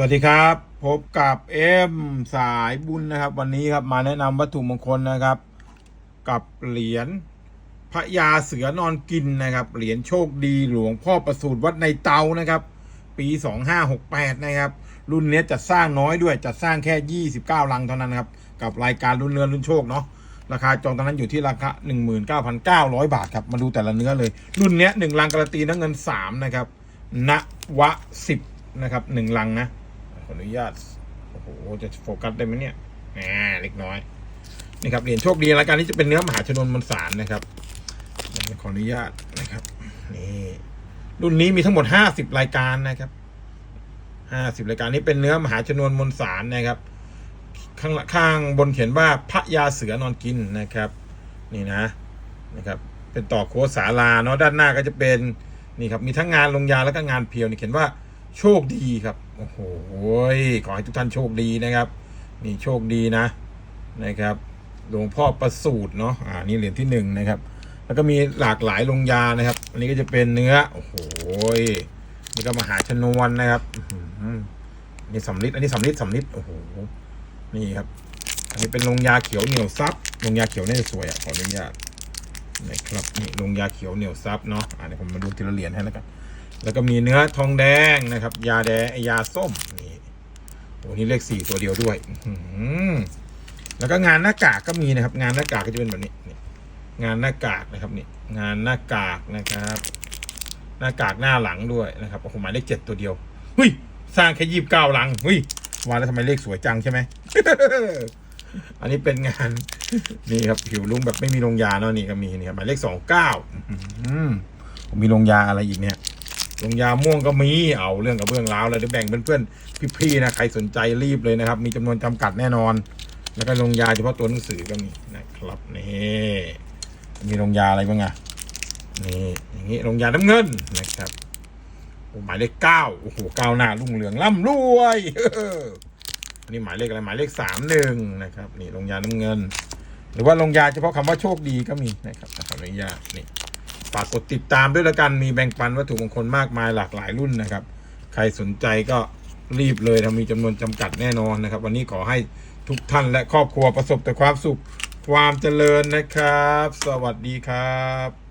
สวัสดีครับ พบกับเอ็มสายบุญนะครับ วันนี้ครับมาแนะนำวัตถุมงคลนะครับ กับเหรียญพระยาเสือนอนกินนะครับ เหรียญโชคดีหลวงพ่อประสูติวัดในเตานะครับ ปี 2568 นะครับ รุ่นนี้ยจะสร้างน้อยด้วยจะสร้างแค่ 29 ลังเท่านั้นนครับ กับรายการรุ่นเนื้อรุ่นโชคเนาะราคาจองตอนนั้นอยู่ที่ราคา 19,900 บาทครับ มาดูแต่ละเนื้อเลย รุ่นนี้หนึ่งลังการันตีน้ำเงิน 3 นะครับณวะ10นะครับหนึ่งลังนะ ออนุญาต โอ้โห จะโฟกัสได้ไหมเนี่ยอ่าเล็กน้อย นี่ครับเหรียญโชคดีรายการนี้จะเป็นเนื้อมหาชนวนมวลสารนะครับ ขออนุญาตนะครับ นี่ รุ่นนี้มีทั้งหมดห้าสิบรายการนะครับห้าสิบรายการนี้เป็นเนื้อมหาชนวนมวลสารนะครับ ข้างข้างบนเขียนว่าพระยาเสือนอนกินนะครับ นี่นะนะครับ เป็นต่อโคสาลาเนาะด้านหน้าก็จะเป็นนี่ครับมีทั้งงานลงยาแล้วก็งานเพียวนี่เขียนว่า โชคดีครับ โอ้โหขอให้ทุกท่านโชคดีนะครับ นี่โชคดีนะนะครับ หลวงพ่อประสูตรเนาะ อ่า นี่เหรียญที่หนึ่งนะครับ แล้วก็มีหลากหลายลงยานะครับ อันนี้ก็จะเป็นเนื้อ โอ้โหนี่ก็มหาชนวนนะครับนี่สำลิดอันนี้สำลิดสำลิดโอ้โห นี่ครับ อันนี้เป็นลงยาเขียวเหนียวซับลงยาเขียวน่สวยอะขออนุญาตนะครับนี่ลงยาเขียวเหนียวซับเนาะ อ่าเดี๋ยวผมมาดูทีละเหรียญให้แล้วกัน แล้วก็มีเนื้อทองแดงนะครับ ยาแดงยาส้มนี่โอ้นี่เลขสี่ตัวเดียวด้วยแล้วก็งานหน้ากากก็มีนะครับ งานหน้ากากก็จะเป็นแบบนี้งานหน้ากากนะครับนี่งานหน้ากากนะครับ หน้ากากหน้าหลังด้วยนะครับโอ้โหหมายเลขเจ็ดตัวเดียวเฮ้ยสร้างแค่ยี่สิบเก้าหลังเฮ้ยว่าแล้วทำไมเลขสวยจังใช่ไหมอันนี้เป็นงานนี่ครับผิวลุงแบบไม่มีลงยาเนาะนี่ก็มีนี่ครับหมายเลขสองเก้าผมมีลงยาอะไรอีกเนี่ย ลงยาม่วงก็มีเอาเรื่องกับเบื้องร้าวแล้วเดี๋ยวแบ่งเพื่อนๆพี่ๆนะใครสนใจรีบเลยนะครับ มีจำนวนจำกัดแน่นอน แล้วก็ลงยาเฉพาะตัวหนังสือก็มีนะครับนี่มีลงยาอะไรบ้างอะนี่อย่างนี้ลงยาน้ำเงินนะครับโอ้หมายเลขเก้าโอ้โหเก้าหน้ารุ่งเรืองร่ำรวยอันนี้หมายเลขอะไรหมายเลขสามหนึ่งนะครับ นี่ลงยาน้ำเงิน หรือว่าลงยาเฉพาะคำว่าโชคดีก็มีนะครับขออนุญาตนี่ ฝากกดติดตามด้วยละกันมีแบ่งปันวัตถุมงคลมากมายหลากหลายรุ่นนะครับ ใครสนใจก็รีบเลยถ้ามีจำนวนจำกัดแน่นอนนะครับ วันนี้ขอให้ทุกท่านและครอบครัวประสบแต่ความสุขความเจริญนะครับ สวัสดีครับ